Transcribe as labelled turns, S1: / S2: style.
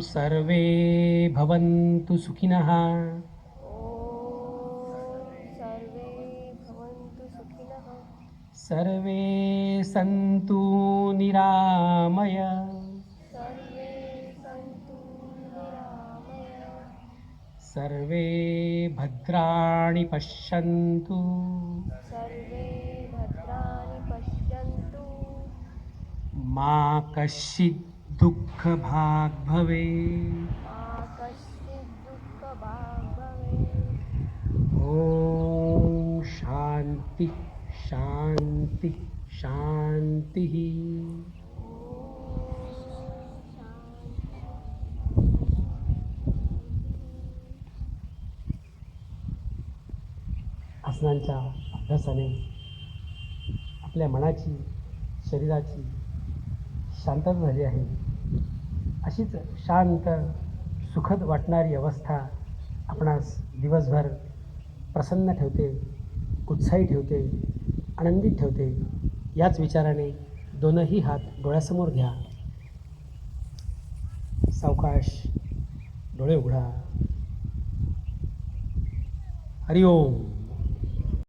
S1: सर्वे भवन्तु सुखिनः।
S2: सर्वे
S1: सन्तु निरामय।
S2: सर्वे
S1: भद्राणि पश्यन्तु। मा कश्चित् दुःख भाग
S2: भवे कश्चित् दुःखभाग् भवेत्
S1: ॐ शान्ति शान्ति शान्तिः। आसनांच्या अभ्यासाने आपल्या मनाची शरीराची शांतता झाली आहे. अशीच शांत सुखद वाटणारी अवस्था आपणास दिवसभर प्रसन्न ठेवते उत्साही ठेवते आनंदित ठेवते. याच विचाराने दोनही हात डोळ्यासमोर घ्या. सावकाश डोळे उघडा. हरिओम.